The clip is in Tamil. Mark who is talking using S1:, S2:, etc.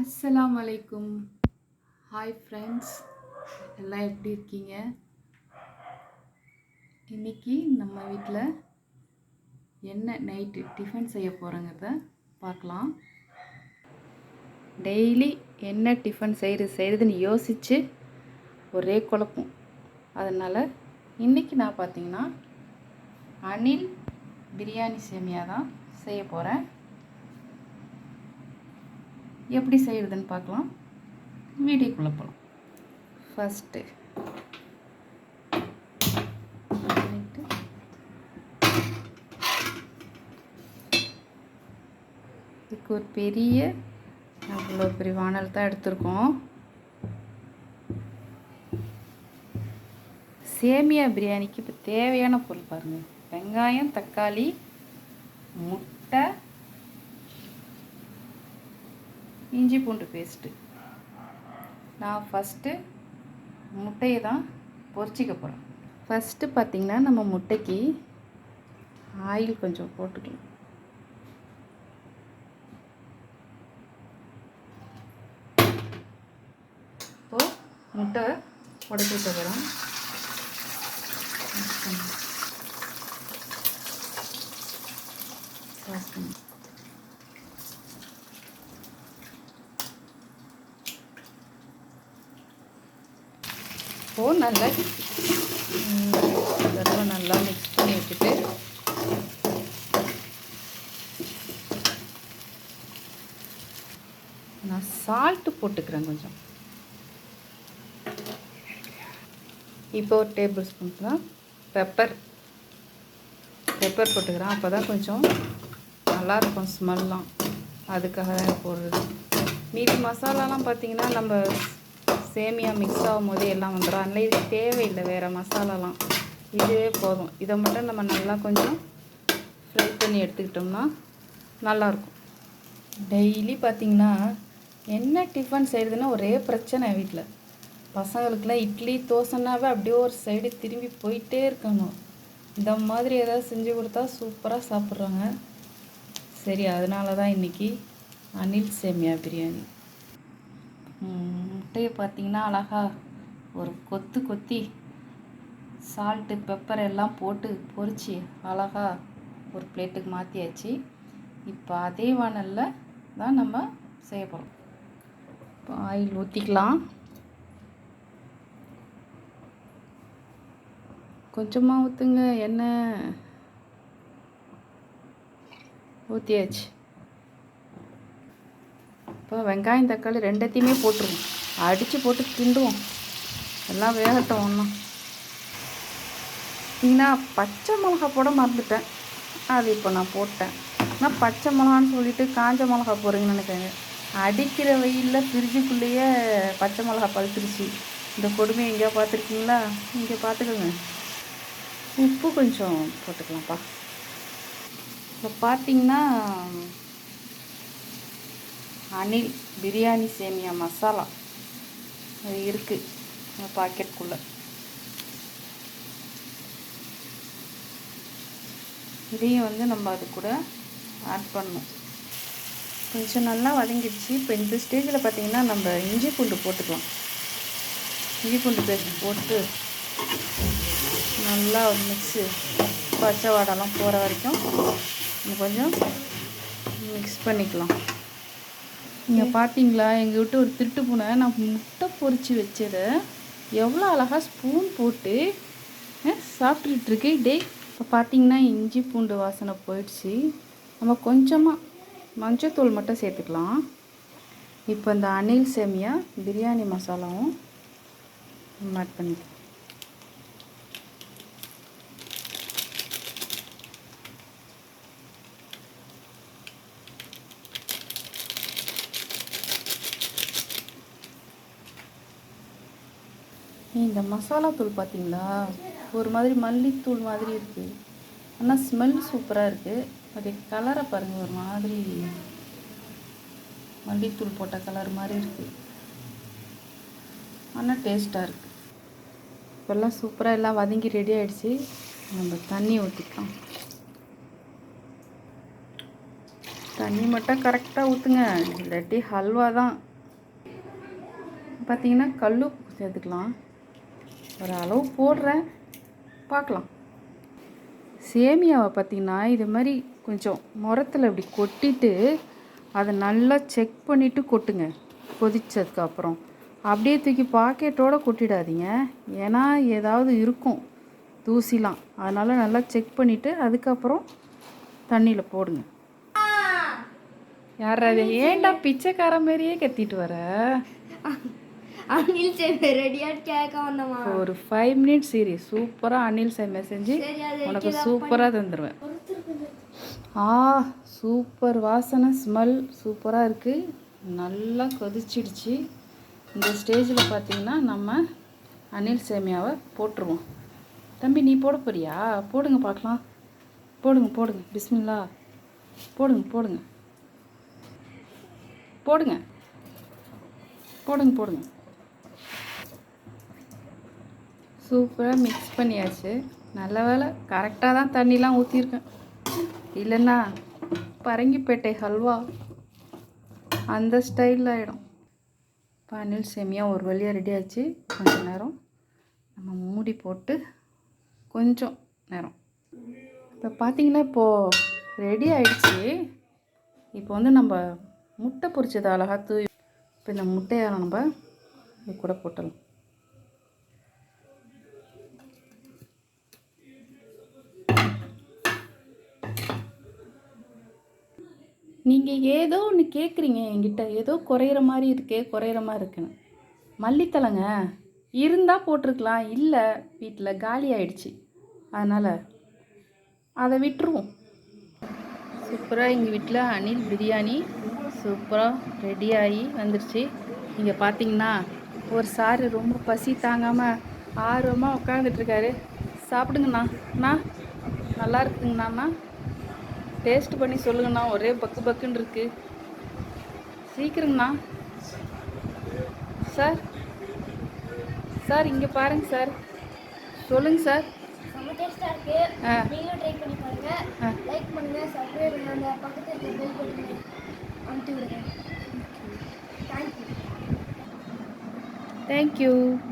S1: அஸ்லாம் அலைக்கும் ஹாய் ஃப்ரெண்ட்ஸ் எல்லாம் எப்படி இருக்கீங்க? இன்னைக்கு நம்ம வீட்டில் என்ன நைட்டு டிஃபன் செய்ய போகிறோங்கிறத பார்க்கலாம். டெய்லி என்ன டிஃபன் செய்கிறது செய்கிறதுன்னு யோசித்து ஒரே குழப்பம். அதனால் இன்றைக்கி நான் பார்த்தீங்கன்னா அனில் பிரியாணி சேமியா தான் செய்ய போகிறேன் எப்படி செய்கிறதுன்னு பார்க்கலாம். வீடியோக்குள்ளே போகலாம் ஃபஸ்ட்டு இதுக்கு ஒரு பெரிய அவ்வளோ பெரிய வானல் தான் எடுத்திருக்கோம். சேமியா பிரியாணிக்கு இப்போ தேவையான பொருள் பாருங்கள் வெங்காயம் தக்காளி முட்டை இஞ்சி பூண்டு பேஸ்ட்டு நான் ஃபஸ்ட்டு முட்டையை தான் பொரிச்சிக்க போகிறேன் ஃபஸ்ட்டு பார்த்திங்கன்னா நம்ம முட்டைக்கு ஆயில் கொஞ்சம் போட்டுக்கலாம். இப்போது முட்டை உடச்சி போகிறோம் you. இப்போது நல்லா தடவை நல்லா மிக்ஸ் பண்ணி வச்சுட்டு நான் சால்ட்டு போட்டுக்கிறேன் கொஞ்சம். இப்போ ஒரு டேபிள் ஸ்பூன் தான் பெப்பர் பெப்பர் போட்டுக்கிறேன். அப்போ தான் கொஞ்சம் நல்லாயிருக்கும் ஸ்மெல்லாம் அதுக்காக தான் போடுறது. மீதி மசாலாலாம் பார்த்திங்கன்னா நம்ம சேமியா மிக்ஸ் ஆகும் போதே எல்லாம் வந்துடும் அதனால் இது தேவையில்லை வேறு மசாலாலாம். இதுவே போதும். இதை மட்டும் நம்ம நல்லா கொஞ்சம் ஃப்ரை பண்ணி எடுத்துக்கிட்டோம்னா நல்லாயிருக்கும். டெய்லி பார்த்திங்கன்னா என்ன டிஃபன் செய்கிறதுன்னா ஒரே பிரச்சனை வீட்டில் பசங்களுக்குலாம் இட்லி தோசைனாவே அப்படியே ஒரு சைடு திரும்பி போயிட்டே இருக்கணும். இந்த மாதிரி ஏதாவது செஞ்சு கொடுத்தா சூப்பராக சாப்பிட்றாங்க. சரி அதனால தான் இன்றைக்கி அனில் சேமியா பிரியாணி. முட்டையை பார்த்தீங்கன்னா அழகா ஒரு கொத்து கொத்தி சால்ட்டு பெப்பர் எல்லாம் போட்டு பொரித்து அழகா ஒரு பிளேட்டுக்கு மாற்றியாச்சு இப்போ அதே வானலில் தான் நம்ம செய்ய போகிறோம் இப்போ ஆயில் ஊற்றிக்கலாம் கொஞ்சமாக ஊற்றுங்க எண்ணெய் ஊற்றியாச்சு இப்போ வெங்காயம் தக்காளி ரெண்டத்தையுமே போட்டுருவோம். அடித்து போட்டு திண்டுவோம் எல்லாம் வேகட்டும் ஒன்றும் நான் பச்சை மிளகா போட மறந்துட்டேன். அது இப்போ நான் போட்டேன். நான் பச்சை மிளகான்னு சொல்லிட்டு காஞ்ச மிளகா போடுறீங்கன்னு நினைக்கிறேங்க அடிக்கிற வெயிலில் ஃப்ரிட்ஜுக்குள்ளேயே பச்சை மிளகா பழுத்துருச்சு. இந்த கொடுமை எங்கேயா பார்த்துருக்கீங்களா? இங்கே பார்த்துக்கோங்க. உப்பு கொஞ்சம் போட்டுக்கலாம்ப்பா. இப்போ பார்த்தீங்கன்னா அனில் பிரியாணி சேமியா மசாலா. அது இருக்குது பாக்கெட்டுக்குள்ளே. இதையும் வந்து நம்ம அது கூட ஆட் பண்ணணும். கொஞ்சம் நல்லா வதங்கிடுச்சு. இப்போ இந்த ஸ்டேஜில் பார்த்திங்கன்னா நம்ம இஞ்சி பூண்டு போட்டுக்கலாம். இஞ்சி பூண்டு பேஸ்ட் போட்டு நல்லா ஒரு மிக்ஸு பச்சை வாடெல்லாம் போகிற வரைக்கும் கொஞ்சம் மிக்ஸ் பண்ணிக்கலாம். இங்கே பார்த்தீங்களா எங்கள் விட்டு ஒரு திருட்டு பூனை நான் முட்டை பொறிச்சு வச்சதை எவ்வளோ அழகாக ஸ்பூன் போட்டு சாப்பிட்டுருக்கு டே இப்போ பார்த்தீங்கன்னா இஞ்சி பூண்டு வாசனை போயிடுச்சு. நம்ம கொஞ்சமாக மஞ்சத்தூள் மட்டும் சேர்த்துக்கலாம். இப்போ இந்த அனில் சேமியா பிரியாணி மசாலாவும் ஆட் பண்ணிக்கலாம். இந்த மசாலா தூள் பார்த்தீங்களா? ஒரு மாதிரி மல்லித்தூள் மாதிரி இருக்குது ஆனால் ஸ்மெல் சூப்பராக இருக்குது அது கலரை பாருங்கள் ஒரு மாதிரி மல்லித்தூள் போட்ட கலர் மாதிரி இருக்குது ஆனால் டேஸ்ட்டாக இருக்குது இப்போல்லாம் சூப்பராக எல்லாம் வதங்கி ரெடி ஆகிடுச்சு நம்ம தண்ணி ஊற்றிக்கலாம் தண்ணி மட்டும் கரெக்டாக ஊற்றுங்க இல்லாட்டி ஹல்வா தான் பார்த்தீங்கன்னா கல் சேர்த்துக்கலாம். ஒரு அளவு போடுறேன். பார்க்கலாம். சேமியாவை பார்த்தீங்கன்னா இது மாதிரி கொஞ்சம் முரத்தில் இப்படி கொட்டிட்டு அதை நல்லா செக் பண்ணிவிட்டு கொட்டுங்க. கொதிச்சதுக்கப்புறம் அப்படியே தூக்கி பாக்கெட்டோட கொட்டிடாதீங்க. ஏன்னா ஏதாவது இருக்கும். தூசிலாம். அதனால் நல்லா செக் பண்ணிவிட்டு அதுக்கப்புறம் தண்ணியில் போடுங்க. யார் அது ஏன்டா பிச்சைக்கார மாதிரியே கத்திட்டு வர?
S2: அனில் சேவை ரெடியாக கேட்க வந்தோமா?
S1: ஒரு ஃபைவ் மினிட்ஸ் சீரி சூப்பராக அனில் சேமியா செஞ்சு உனக்கு சூப்பராக தந்துடுவேன் ஆ சூப்பர் வாசனை ஸ்மெல் சூப்பராக இருக்குது நல்லா கொதிச்சிடுச்சு. இந்த ஸ்டேஜில் பார்த்தீங்கன்னா நம்ம அனில் சேமியாவை போட்டுருவோம். தம்பி நீ போட போறியா? போடுங்க பார்க்கலாம். போடுங்க போடுங்க. பிஸ்மில்லா. போடுங்க போடுங்க. போடுங்க. போடுங்க போடுங்க. சூப்பராக மிக்ஸ் பண்ணியாச்சு. நல்ல வேலை கரெக்டாக தான் தண்ணிலாம் ஊற்றிருக்கேன் இல்லைன்னா பரங்கிப்பேட்டை ஹல்வா அந்த ஸ்டைலில் ஆகிடும் பனில் சேமியா ஒரு வழியாக ரெடி ஆச்சு கொஞ்சம் நேரம் நம்ம மூடி போட்டு கொஞ்சம் நேரம். இப்போ பார்த்தீங்கன்னா இப்போது ரெடி ஆயிடுச்சு. இப்போ வந்து நம்ம முட்டை பொரிச்சது அழகாக தூவி இப்போ இந்த முட்டையை நம்ம இது கூட போட்டலாம் நீங்கள் ஏதோ ஒன்று கேட்குறீங்க என்கிட்ட. ஏதோ குறையிற மாதிரி இருக்கே குறையிற மாதிரி இருக்குன்னு. மல்லித்தலைங்க இருந்தால் போட்டிருக்கலாம். இல்லை வீட்டில் காலி ஆயிடுச்சு. அதனால் அதை விட்டுருவோம். சூப்பராக எங்கள் வீட்டில் அனில் பிரியாணி சூப்பராக ரெடி ஆகி வந்துருச்சு. இங்கே பார்த்தீங்கன்னா ஒரு சாரு ரொம்ப பசி தாங்காமல் ஆர்வமாக உட்காந்துட்ருக்காரு சாப்பிடுங்கண்ணா. அண்ணா நல்லா இருக்குங்கண்ணா டேஸ்ட் பண்ணி சொல்லுங்கண்ணா. ஒரே பக்கு பக்குன்னு இருக்கு. சீக்கிரங்கண்ணா சார். சார் இங்கே பாருங்க சார். சொல்லுங்க சார்.
S2: செம்ம டேஸ்ட்டாக இருக்கு.
S1: ஆ.
S2: நீங்களும் ட்ரை பண்ணி பாருங்க.
S1: ஆ.
S2: லைக் பண்ணுங்க சப்ஸ்கிரைப் பண்ணுங்க. அந்த பக்கத்தில் இருக்க பெல் பட்டனை அமுத்தி விடுங்க. Thank you
S1: thank you